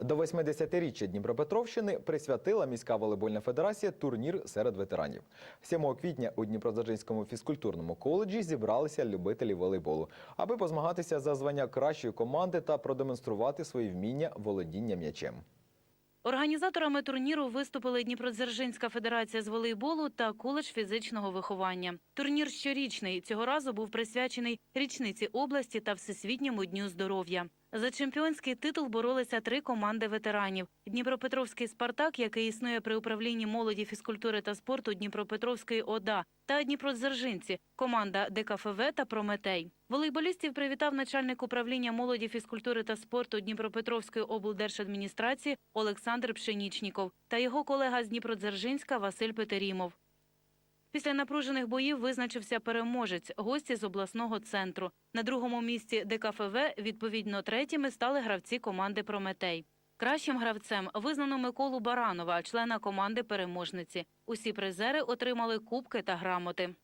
До 80-річчя Дніпропетровщини присвятила міська волейбольна федерація турнір серед ветеранів. 7 квітня у Дніпродзержинському фізкультурному коледжі зібралися любителі волейболу, аби позмагатися за звання кращої команди та продемонструвати свої вміння володіння м'ячем. Організаторами турніру виступили Дніпродзержинська федерація з волейболу та коледж фізичного виховання. Турнір щорічний цього разу був присвячений річниці області та Всесвітньому дню здоров'я. За чемпіонський титул боролися три команди ветеранів: Дніпропетровський Спартак, який існує при управлінні молоді, фізкультури та спорту Дніпропетровської ОДА, та Дніпродзержинці, команда ДКФВ та Прометей. Волейболістів привітав начальник управління молоді, фізкультури та спорту Дніпропетровської облдержадміністрації Олександр Пшенічніков та його колега з Дніпродзержинська Василь Петерімов. Після напружених боїв визначився переможець, гості з обласного центру. На другому місці ДКФВ, відповідно, третіми стали гравці команди Прометей. Кращим гравцем визнано Миколу Баранова, члена команди переможниці. Усі призери отримали кубки та грамоти.